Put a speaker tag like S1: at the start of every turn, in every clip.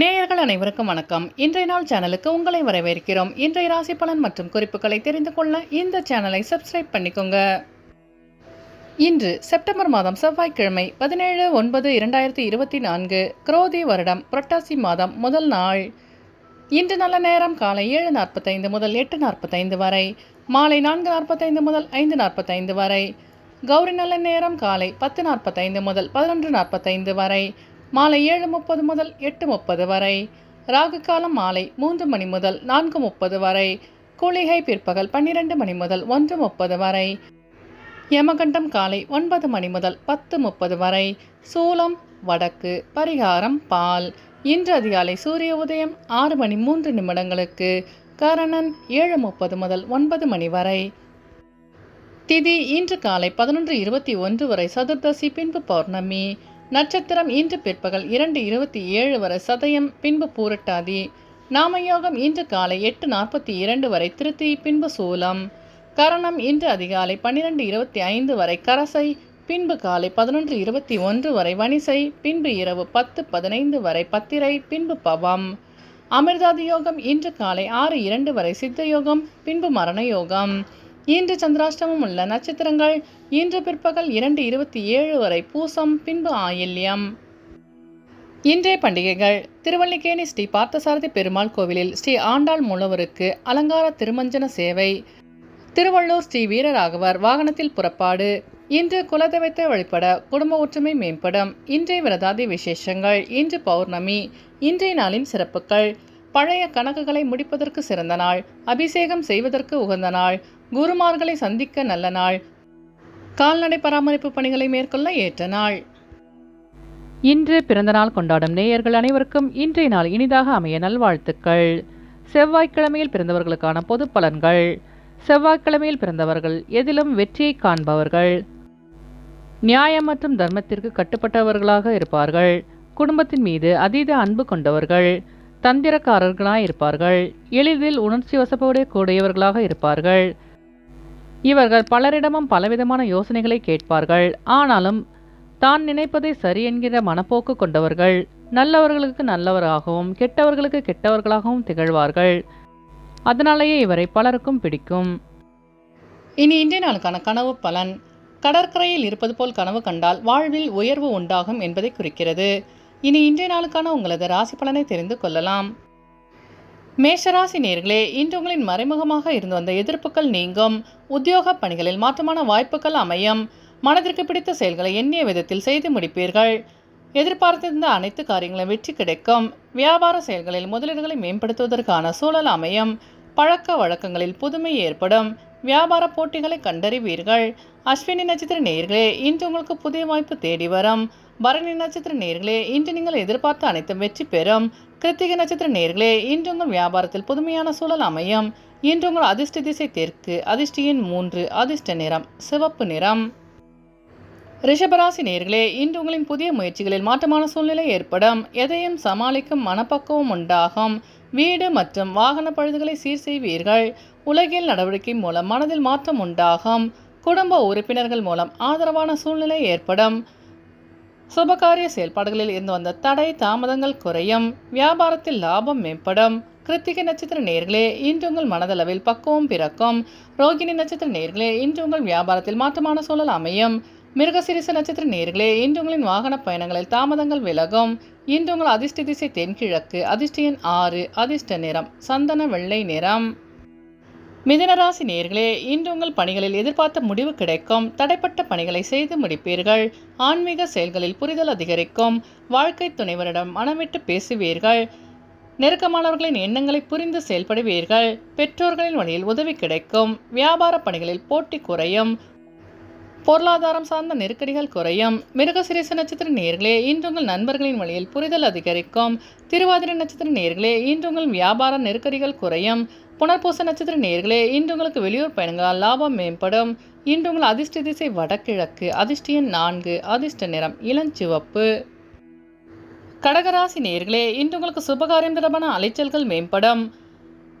S1: நேயர்கள் அனைவருக்கும் வணக்கம். இன்றைய நாள் சேனலுக்கு உங்களை வரவேற்கிறோம். இன்றைய ராசி பலன் மற்றும் குறிப்புகளை தெரிந்து கொள்ள இந்த சேனலை சப்ஸ்கிரைப் பண்ணிக்கோங்க. இன்று செப்டம்பர் மாதம் செவ்வாய்க்கிழமை பதினேழு ஒன்பது இரண்டாயிரத்தி இருபத்தி நான்கு குரோதி வருடம் புரட்டாசி மாதம் முதல் நாள். இன்று நல்ல நேரம் காலை ஏழு நாற்பத்தைந்து முதல் எட்டு நாற்பத்தைந்து வரை மாலை நான்கு நாற்பத்தைந்து முதல் ஐந்து நாற்பத்தைந்து வரை கௌரி நல்ல நேரம் காலை பத்து நாற்பத்தைந்து முதல் பதினொன்று நாற்பத்தைந்து வரை மாலை ஏழு முப்பது முதல் எட்டு முப்பது வரை. ராகு காலம் மாலை மூன்று மணி முதல் நான்கு முப்பது வரை. குளிகை பிற்பகல் பன்னிரண்டு மணி முதல் ஒன்று முப்பது வரை. யமகண்டம் காலை ஒன்பது மணி முதல் பத்து முப்பது வரை. சூலம் வடக்கு பரிகாரம் பால். இன்று அதிகாலை சூரிய உதயம் ஆறு மணி மூன்று நிமிடங்களுக்கு. கரணன் ஏழு முப்பது முதல் ஒன்பது மணி வரை. திதி இன்று காலை பதினொன்று இருபத்தி ஒன்று வரை சதுர்தசி பின்பு பௌர்ணமி. நட்சத்திரம் இன்று பிற்பகல் இரண்டு இருபத்தி ஏழு வரை சதயம் பின்பு பூரட்டாதி. நாமயோகம் இன்று காலை எட்டு நாற்பத்தி இரண்டு வரை திருத்தி பின்பு சூலம். கரணம் இன்று அதிகாலை பன்னிரெண்டு இருபத்தி ஐந்து வரை கரசை பின்பு காலை பதினொன்று இருபத்தி ஒன்று வரை வனிசை பின்பு இரவு பத்து பதினைந்து வரை பத்திரை பின்பு பவம். அமிர்தாதி யோகம் இன்று காலை ஆறு இரண்டு வரை சித்த யோகம் பின்பு மரண யோகம். இன்று சந்திராஷ்டமம் உள்ள நட்சத்திரங்கள் இன்று பிற்பகல் இரண்டு இருபத்தி ஏழு வரை பூசம் பின்பு ஆயில்யம். இன்றைய பண்டிகைகள் திருவல்லிக்கேணி ஸ்ரீ பார்த்தசாரதி பெருமாள் கோவிலில் ஸ்ரீ ஆண்டாள் மூலவருக்கு அலங்கார திருமஞ்சன சேவை. திருவள்ளூர் ஸ்ரீ வீரராகவர் வாகனத்தில் புறப்பாடு. இன்று குலதெய்வத்தை வழிபட குடும்ப ஒற்றுமை மேம்படும். இன்றைய விரதாதி விசேஷங்கள் இன்று பௌர்ணமி. இன்றைய நாளின் சிறப்புகள். பழைய கணக்குகளை முடிப்பதற்கு சிறந்த நாள். அபிஷேகம் செய்வதற்கு உகந்த நாள். குருமார்களை சந்திக்க நல்ல நாள். கால்நடை பராமரிப்பு பணிகளை மேற்கொள்ள ஏற்ற நாள். இன்று பிறந்தநாள் கொண்டாடும் நேயர்கள் அனைவருக்கும் இன்றைய நாள் இனிதாக அமைய நல்வாழ்த்துக்கள். செவ்வாய்க்கிழமையில் பிறந்தவர்களுக்கான பொது பலன்கள். செவ்வாய்க்கிழமையில் பிறந்தவர்கள் எதிலும் வெற்றியை காண்பவர்கள். நியாயம் மற்றும் தர்மத்திற்கு கட்டுப்பட்டவர்களாக இருப்பார்கள். குடும்பத்தின் மீது அதீத அன்பு கொண்டவர்கள். தந்திரக்காரர்களாக இருப்பார்கள். எளிதில் உணர்ச்சி வசப்போடைய கூடியவர்களாக இருப்பார்கள். இவர்கள் பலரிடமும் பலவிதமான யோசனைகளை கேட்பார்கள். ஆனாலும் தான் நினைப்பதை சரி என்கிற மனப்போக்கு கொண்டவர்கள் நல்லவர்களுக்கு நல்லவராகவும் கெட்டவர்களுக்கு கெட்டவர்களாகவும் திகழ்வார்கள். அதனாலேயே இவரை பலருக்கும் பிடிக்கும். இனி இன்றைய நாளுக்கான கனவு பலன். கடற்கரையில் இருப்பது போல் கனவு கண்டால் வாழ்வில் உயர்வு உண்டாகும் என்பதை குறிக்கிறது. இனி இன்றைய நாளுக்கான உங்களது ராசி பலனை தெரிந்து கொள்ளலாம். மேஷராசி நேர்களே இன்று உங்களின் மறைமுகமாக இருந்து வந்த எதிர்ப்புகள் நீங்கும். உத்தியோக பணிகளில் மாற்றமான வாய்ப்புகள் அமையும். மனதிற்கு பிடித்த செயல்களை எண்ணிய விதத்தில் செய்து முடிப்பீர்கள். எதிர்பார்த்திருந்த அனைத்து காரியங்களும் வெற்றி கிடைக்கும். வியாபார செயல்களில் முதலீடுகளை மேம்படுத்துவதற்கான சூழல் அமையும். பழக்க வழக்கங்களில் புதுமை ஏற்படும். வியாபார போட்டிகளை கண்டறிவீர்கள். அஸ்வினி நட்சத்திர நேர்களே இன்று உங்களுக்கு புதிய வாய்ப்பு தேடி வரும். பரணி நட்சத்திர நேர்களே இன்று நீங்கள் எதிர்பார்த்த அனைத்தும் வெற்றி பெறும். கிருத்திகை நட்சத்திர நேர்களே இன்று உங்கள் வியாபாரத்தில் புதுமையான சூழல் அமையும். இன்று உங்கள் அதிர்ஷ்ட திசை தெற்கு அதிர்ஷ்டியின் மூன்று அதிர்ஷ்ட நிறம் சிவப்பு நிறம். ரிஷபராசி நேர்களே இன்று உங்களின் புதிய முயற்சிகளில் மாற்றமான சூழ்நிலை ஏற்படும். எதையும் சமாளிக்கும் மனப்பக்குவம் உண்டாகும். வீடு மற்றும் வாகன பழுதுகளை சீர் செய்வீர்கள். உலகில் நடவடிக்கை மூலம் மனதில் மாற்றம் உண்டாகும். குடும்ப உறுப்பினர்கள் மூலம் ஆதரவான சூழ்நிலை ஏற்படும். சுபகாரிய செயல்பாடுகளில் இருந்து வந்த தடை தாமதங்கள் குறையும். வியாபாரத்தில் லாபம் மேம்படும். கிருத்திகை நட்சத்திர நேர்களே இன்று உங்கள் மனதளவில் பக்குவம் பிறக்கும். ரோகிணி நட்சத்திர நேர்களே இன்று உங்கள் வியாபாரத்தில் மாற்றமான சூழல் அமையும். மிருகசிரிச நட்சத்திர நேர்களே இன்று உங்களின் வாகன பயணங்களில் தாமதங்கள் விலகும். இன்று உங்கள் அதிர்ஷ்ட திசை தென்கிழக்கு அதிர்ஷ்ட எண் ஆறு அதிர்ஷ்ட நிறம் சந்தன வெள்ளை நிறம். மிதனராசி நேர்களே இன்று உங்கள் பணிகளில் எதிர்பார்த்த முடிவு கிடைக்கும். தடைப்பட்ட பணிகளை செய்து முடிப்பீர்கள். ஆன்மீக செயல்களில் புரிதல் அதிகரிக்கும். வாழ்க்கை துணைவரிடம் மனமிட்டு பேசுவீர்கள். நெருக்கமானவர்களின் எண்ணங்களை புரிந்து செயல்படுவீர்கள். பெற்றோர்களின் வழியில் உதவி கிடைக்கும். வியாபார பணிகளில் போட்டி குறையும். பொருளாதாரம் சார்ந்த நெருக்கடிகள் குறையும். மிருகசிரேச நட்சத்திர நேர்களே இன்று உங்கள் நண்பர்களின் வழியில் புரிதல் அதிகரிக்கும். திருவாதிரை நட்சத்திர நேர்களே இன்று உங்கள் வியாபார நெருக்கடிகள் குறையும். புனர்பூச நட்சத்திர நேர்களே இன்று உங்களுக்கு வெளியூர் பயணங்களால் லாபம் மேம்படும். இன்று உங்கள் அதிர்ஷ்ட திசை வடகிழக்கு அதிர்ஷ்டியன் நான்கு அதிர்ஷ்ட நிறம் இளஞ்சிவப்பு கடகராசி நேர்களே இன்று உங்களுக்கு சுபகாரியம் தொடர்பான அலைச்சல்கள் மேம்படும்.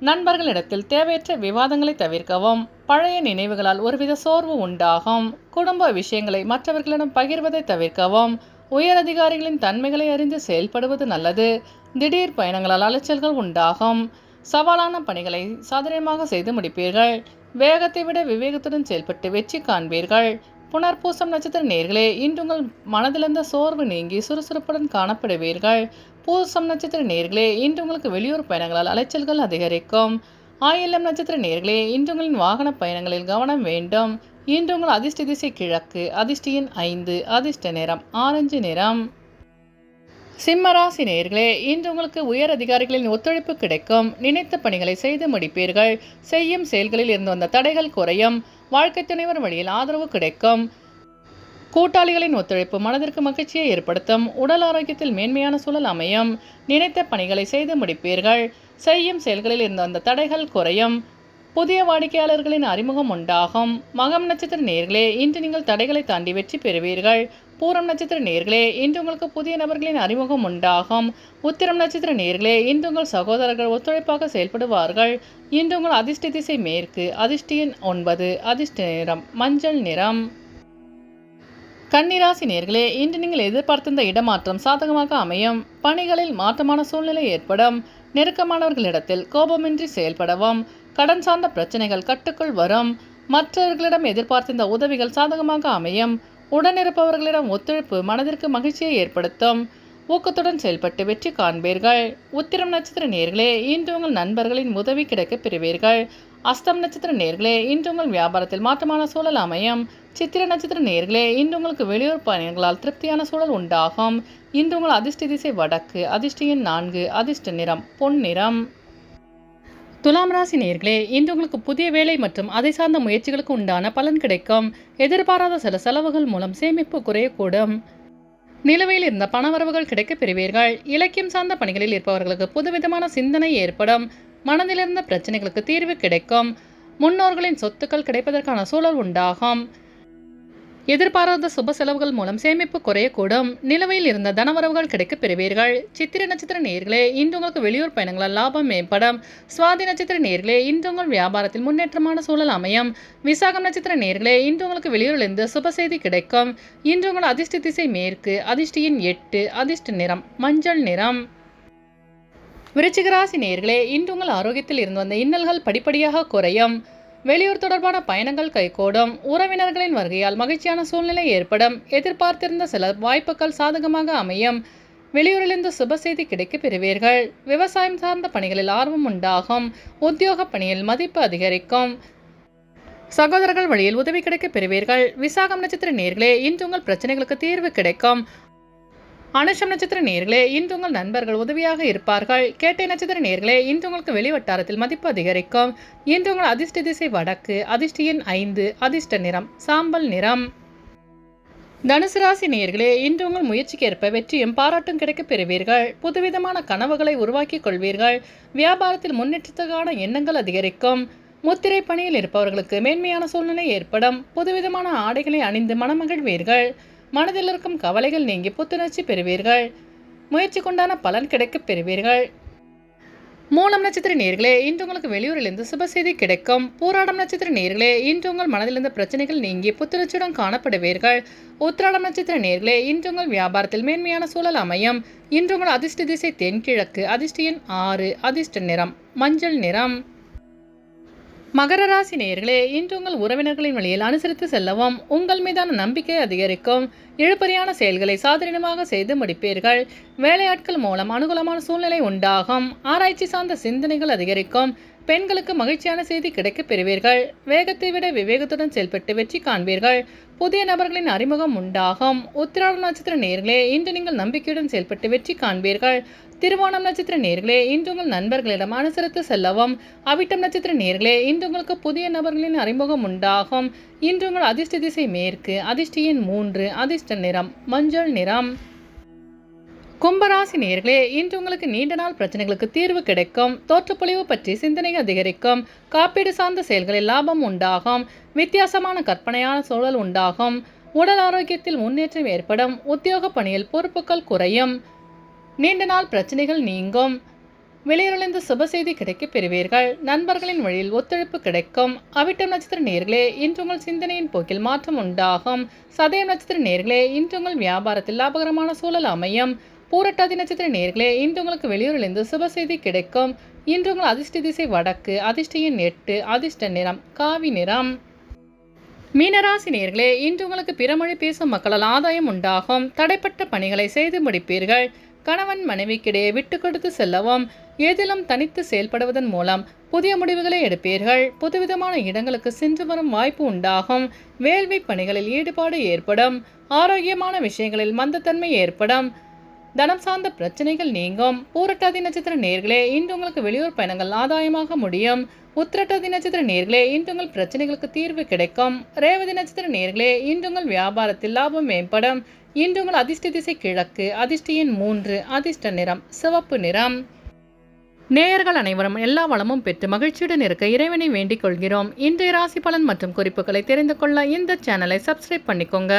S1: நண்பர்களிடத்தில் தேவையற்ற விவாதங்களை தவிர்க்கவும் பழைய நினைவுகளால் ஒருவித சோர்வு உண்டாகும். குடும்ப விஷயங்களை மற்றவர்களிடம் பகிர்வதை தவிர்க்கவும் உயர் அதிகாரிகளின் தன்மைகளை அறிந்து செயல்படுவது நல்லது. திடீர் பயணங்களால் அலைச்சல்கள் உண்டாகும். சவாலான பணிகளை சாதனமாக செய்து முடிப்பீர்கள். வேகத்தை விட விவேகத்துடன் செயல்பட்டு வெற்றி காண்பீர்கள். புனர்பூசம் நட்சத்திர நேர்களே இன்று உங்கள் மனதிலிருந்த சோர்வு நீங்கி சுறுசுறுப்புடன் காணப்படுவீர்கள். பூசம் நட்சத்திர நேர்களே இன்று உங்களுக்கு வெளியூர் பயணங்களால் அலைச்சல்கள் அதிகரிக்கும். ஆயிலம் நட்சத்திர நேர்களே இன்று உங்களின் வாகன பயணங்களில் கவனம் வேண்டும். இன்று உங்கள் அதிர்ஷ்ட திசை கிழக்கு அதிர்ஷ்டியின் ஐந்து அதிர்ஷ்ட நிறம் ஆரஞ்சு நிறம். சிம்மராசி நேர்களே இன்று உங்களுக்கு உயர் அதிகாரிகளின் ஒத்துழைப்பு கிடைக்கும். நினைத்த பணிகளை செய்து முடிப்பீர்கள். செய்யும் செயல்களில் இருந்து வந்த தடைகள் குறையும். வாழ்க்கை துணைவர் வழியில் ஆதரவு கிடைக்கும். கூட்டாளிகளின் ஒத்துழைப்பு மனதிற்கு மகிழ்ச்சியை ஏற்படுத்தும். உடல் ஆரோக்கியத்தில் மேன்மையான சூழல் அமையும். நினைத்த பணிகளை செய்து முடிப்பீர்கள். செய்யும் செயல்களில் இருந்து வந்த தடைகள் குறையும். புதிய வாடிக்கையாளர்களின் அறிமுகம் உண்டாகும். மகம் நட்சத்திர நேர்களே இன்று நீங்கள் தடைகளை தாண்டி வெற்றி பெறுவீர்கள். பூரம் நட்சத்திர நேர்களே இன்று உங்களுக்கு புதிய நபர்களின் அறிமுகம் உண்டாகும். உத்திரம் நட்சத்திர நேர்களே இன்று உங்கள் சகோதரர்கள் ஒத்துழைப்பாக செயல்படுவார்கள். இன்று உங்கள் அதிர்ஷ்ட திசை மேற்கு அதிர்ஷ்டியின் ஒன்பது அதிர்ஷ்ட நிறம் மஞ்சள் நிறம். கன்னிராசி நேர்களே இன்று நீங்கள் எதிர்பார்த்திருந்த இடமாற்றம் சாதகமாக அமையும். பணிகளில் மாற்றமான சூழ்நிலை ஏற்படும். நெருக்கமானவர்களிடத்தில் கோபமின்றி செயல்படவும். கடன் சார்ந்த பிரச்சனைகள் கட்டுக்குள் வரும். மற்றவர்களிடம் எதிர்பார்த்திருந்த உதவிகள் சாதகமாக அமையும். உடனிருப்பவர்களிடம் ஒத்துழைப்பு மனதிற்கு மகிழ்ச்சியை ஏற்படுத்தும். ஊக்கத்துடன் செயல்பட்டு வெற்றி காண்பீர்கள். உத்திரம் நட்சத்திர நேர்களே இன்று உங்கள் நண்பர்களின் உதவி கிடைக்கப் பெறுவீர்கள். அஸ்தம் நட்சத்திர நேர்களே இன்று உங்கள் வியாபாரத்தில் மாற்றமான சூழல் அமையும். சித்திர நட்சத்திர நேர்களே இன்று உங்களுக்கு வெளியூர் பயணங்களால் திருப்தியான சூழல் உண்டாகும். இன்று உங்கள் அதிர்ஷ்ட திசை வடக்கு அதிர்ஷ்ட எண் நான்கு அதிர்ஷ்ட நிறம் பொன் நிறம் துலாம் ராசி நேர்களே இன்று உங்களுக்கு புதிய வேலை மற்றும் அதை சார்ந்த முயற்சிகளுக்கு உண்டான பலன் கிடைக்கும். எதிர்பாராத சில செலவுகள் மூலம் சேமிப்பு குறையக்கூடும். நிலுவையில் இருந்த பணவரவுகள் கிடைக்க பெறுவீர்கள். இலக்கியம் சார்ந்த பணிகளில் இருப்பவர்களுக்கு புதுவிதமான சிந்தனை ஏற்படும். மனதிலிருந்த பிரச்சனைகளுக்கு தீர்வு கிடைக்கும். முன்னோர்களின் சொத்துக்கள் கிடைப்பதற்கான சூழல் உண்டாகும். எதிர்பாராத சுப செலவுகள் மூலம் சேமிப்பு குறையக்கூடும். நிலுவையில் இருந்த தனவரவுகள் கிடைக்கப் பெறுவீர்கள். சித்திர நட்சத்திர நேர்களே இன்று உங்களுக்கு வெளியூர் பயணங்களால் லாபம் மேம்படும். சுவாதி நட்சத்திர நேர்களே இன்று உங்கள் வியாபாரத்தில் முன்னேற்றமான சூழல் அமையும். விசாகம் நட்சத்திர நேர்களே இன்று உங்களுக்கு வெளியூரிலிருந்து சுப செய்தி கிடைக்கும். இன்று உங்கள் அதிர்ஷ்ட திசை மேற்கு அதிர்ஷ்டியின் எட்டு அதிர்ஷ்ட நிறம் மஞ்சள் நிறம். விருச்சிகராசி நேர்களே இன்று உங்கள் ஆரோக்கியத்தில் இருந்து வந்த இன்னல்கள் படிப்படியாக குறையும். வெளியூர் தொடர்பான பயணங்கள் கைகூடும். உறவினர்களின் வருகையால் மகிழ்ச்சியான சூழ்நிலை ஏற்படும். எதிர்பார்த்திருந்த சில வாய்ப்புகள் சாதகமாக அமையும். வெளியூரிலிருந்து சுப செய்தி கிடைக்கப் பெறுவீர்கள். விவசாயம் சார்ந்த பணிகளில் ஆர்வம் உண்டாகும். உத்தியோக பணியில் மதிப்பு அதிகரிக்கும். சகோதரர்கள் வழியில் உதவி கிடைக்கப் பெறுவீர்கள். விசாகம் நட்சத்திர நேர்களே இன்று உங்கள் பிரச்சனைகளுக்கு தீர்வு கிடைக்கும். அனுஷம் நட்சத்திர நேர்களே இன்று உங்கள் நண்பர்கள் உதவியாக இருப்பார்கள். கேட்டை நட்சத்திர நேர்களே இன்று உங்களுக்கு வெளிவட்டாரத்தில் மதிப்பு அதிகரிக்கும். இன்று உங்கள் அதிர்ஷ்ட திசை வடக்கு அதிர்ஷ்டியின் ஐந்து அதிர்ஷ்ட நிறம் சாம்பல் நிறம். தனுசு ராசி நேர்களே இன்று உங்கள் முயற்சிக்கு ஏற்ப வெற்றியும் பாராட்டும் கிடைக்கப் பெறுவீர்கள். புதுவிதமான கனவுகளை உருவாக்கிக் கொள்வீர்கள். வியாபாரத்தில் முன்னேற்றத்துக்கான எண்ணங்கள் அதிகரிக்கும். முத்திரை பணியில் இருப்பவர்களுக்கு மேன்மையான சூழ்நிலை ஏற்படும். புதுவிதமான ஆடைகளை அணிந்து மனமகிழ்வீர்கள். மனதில் இருக்கும் கவலைகள் நீங்கி புத்துணர்ச்சி பெறுவீர்கள். முயற்சி கொண்டான பலன் கிடைக்கப் பெறுவீர்கள். மூலம் நட்சத்திர நேர்களே இன்று உங்களுக்கு வெளியூரிலிருந்து சுப செய்தி கிடைக்கும். பூராடம் நட்சத்திர நேர்களே இன்று உங்கள் மனதிலிருந்த பிரச்சனைகள் நீங்கி புத்துணர்ச்சியுடன் காணப்படுவீர்கள். உத்திராடம் நட்சத்திர நேர்களே இன்று உங்கள் வியாபாரத்தில் மேன்மையான சூழல் அமையும். இன்று உங்கள் அதிர்ஷ்ட திசை தென்கிழக்கு அதிர்ஷ்ட எண் ஆறு அதிர்ஷ்ட நிறம் மஞ்சள் நிறம். மகர ராசி நேயர்களே இன்று உங்கள் உறவினர்களின் வழியில் அனுசரித்து செல்லவும் உங்கள் மீதான நம்பிக்கை அதிகரிக்கும். இழுபறியான செயல்களை சாதனமாக செய்து முடிப்பீர்கள். வேலையாட்கள் மூலம் அனுகூலமான சூழ்நிலை உண்டாகும். ஆராய்ச்சி சார்ந்த சிந்தனைகள் அதிகரிக்கும். பெண்களுக்கு மகிழ்ச்சியான செய்தி கிடைக்கப் பெறுவீர்கள். வேகத்தை விட விவேகத்துடன் செயல்பட்டு வெற்றி காண்பீர்கள். புதிய நபர்களின் அறிமுகம் உண்டாகும். உத்திராட நட்சத்திர நேர்களே இன்று நீங்கள் நம்பிக்கையுடன் செயல்பட்டு வெற்றி காண்பீர்கள். திருவோணம் நட்சத்திர நேர்களே இன்று உங்கள் நண்பர்களிடம் அனுசரித்து செல்லவும். அவிட்டம் நட்சத்திர நேர்களே இன்று உங்களுக்கு புதிய நபர்களின் அறிமுகம் உண்டாகும். இன்று உங்கள் அதிர்ஷ்ட திசை மேற்கு அதிர்ஷ்டியின் மூன்று அதிர்ஷ்ட நிறம் மஞ்சள் நிறம். கும்பராசி நேர்களே இன்று உங்களுக்கு நீண்ட நாள் பிரச்சனைகளுக்கு தீர்வு கிடைக்கும். தோற்றப்பொழிவு பற்றி சிந்தனை அதிகரிக்கும். காப்பீடு சார்ந்த செயல்களில் லாபம் உண்டாகும். வித்தியாசமான கற்பனையான சூழல் உண்டாகும். உடல் ஆரோக்கியத்தில் முன்னேற்றம் ஏற்படும். உத்தியோக பணியில் பொறுப்புகள் குறையும். நீண்ட நாள் பிரச்சனைகள் நீங்கும். வெளியூரிலிருந்து சுப செய்தி கிடைக்கப் பெறுவீர்கள். நண்பர்களின் வழியில் ஒத்துழைப்பு கிடைக்கும். அவிட்டம் நட்சத்திர நேர்களே இன்று உங்கள் சிந்தனையின் போக்கில் மாற்றம் உண்டாகும். சதயம் நட்சத்திர நேர்களே இன்று உங்கள் வியாபாரத்தில் லாபகரமான சூழல் அமையும். பூரட்டாதி நட்சத்திர நேர்களே இன்று உங்களுக்கு வெளியூரிலிருந்து சுப செய்தி கிடைக்கும். இன்று உங்கள் அதிர்ஷ்ட திசை வடக்கு அதிர்ஷ்டையின் எட்டு அதிர்ஷ்ட நிறம் காவி நிறம். மீனராசி நேர்களே இன்று உங்களுக்கு பிறமொழி பேசும் மக்களால் ஆதாயம் உண்டாகும். தடைப்பட்ட பணிகளை செய்து முடிப்பீர்கள். கணவன் மனைவிக்கிடையே விட்டு கொடுத்து செல்லவும் ஏதிலும் தனித்து செயல்படுவதன் மூலம் புதிய முடிவுகளை எடுப்பீர்கள். புதுவிதமான இடங்களுக்கு சென்று வரும் வாய்ப்பு உண்டாகும். வேள்வி பணிகளில் ஈடுபாடு ஏற்படும். ஆரோக்கியமான விஷயங்களில் மந்தத்தன்மை ஏற்படும். தனம் சார்ந்த பிரச்சனைகள் நீங்கும். பூரட்டாதி நட்சத்திர நேர்களே இன்று உங்களுக்கு வெளியூர் பயணங்கள் ஆதாயமாக முடியும். உத்திரட்டாதி நட்சத்திர நேர்களே இன்று உங்கள் பிரச்சனைகளுக்கு தீர்வு கிடைக்கும். ரேவதி நட்சத்திர நேர்களே இன்று உங்கள் வியாபாரத்தில் லாபம் மேம்படும். இன்று உங்கள் அதிர்ஷ்ட திசை கிழக்கு அதிர்ஷ்டியின் மூன்று அதிர்ஷ்ட நிறம் சிவப்பு நிறம். நேயர்கள் அனைவரும் எல்லா வளமும் பெற்று மகிழ்ச்சியுடன் இருக்க இறைவனை வேண்டிக் கொள்கிறோம். இன்றைய ராசி பலன் மற்றும் குறிப்புகளை தெரிந்து கொள்ள இந்த சேனலை சப்ஸ்கிரைப் பண்ணிக்கோங்க.